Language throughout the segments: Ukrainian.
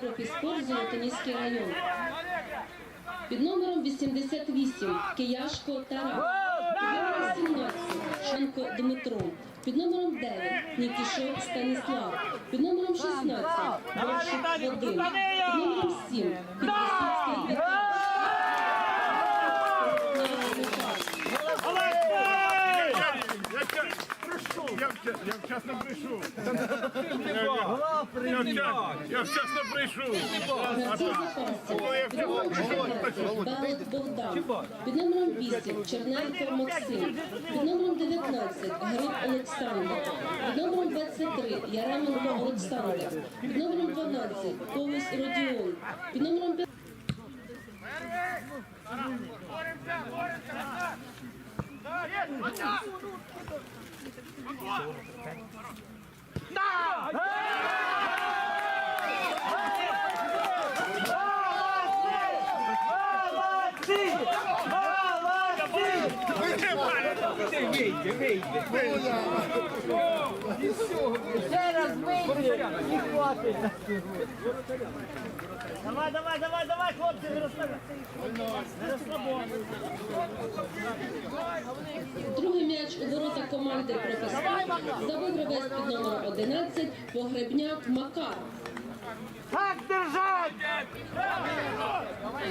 профіспорт Золотоніський район. Під номером 88 Кияшко Тарас. Під номером 17 Шенко Дмитро. Під номером 9 Нікішов Станіслав. Під номером 16 Борщик Вадим. Під номером 7 Підлісницький Віталій. Я вчасно прийшов. Я, вчасно, я вчасно прийшов. Гравці запасів. Під номером 14 Белик Богдан. Під номером 8 Черненко Максим. Під номером 19 Гриб Олександр. Під номером 23 Яременко Олександр. Під номером 12 Повіс Родіон. Під номером 15 Зараз вийде і хватить. Давай, давай, давай, давай, хлопці, не розслабляйся. Другий м'яч у ворота команди професпорт забив гравець під номером 11 Погребняк Макар. Так держать! Давай,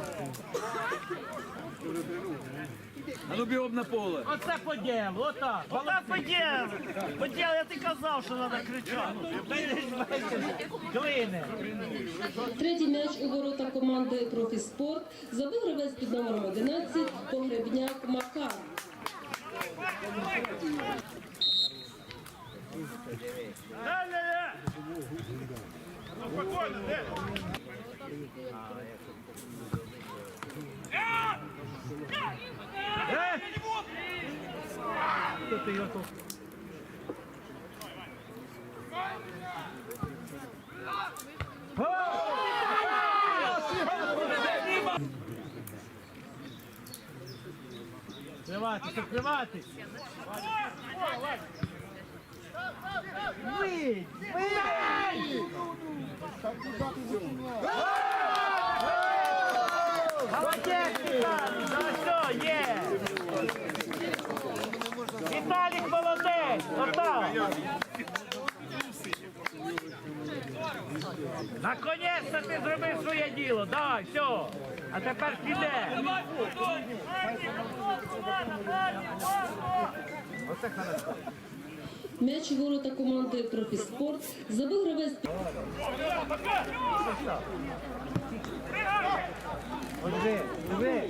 А ну бігом на поле. Оце поділ, отак. Отак поділ. Поділ, я ти казав, що треба кричати. Глини. Третій м'яч у ворота команди профіспорт забив гравець під номером 11 Погребняк Макар. Ну, спокійно, де? Криватись, відкриватись. Вийдь! Вийдь! Молодець, Віталій! За що є? Віталік молодець! Отак! Наконець-то ти зробив своє діло, давай, все. А тепер піде. М'яч ворота команди профіспорт забив гравець під Диви, диви.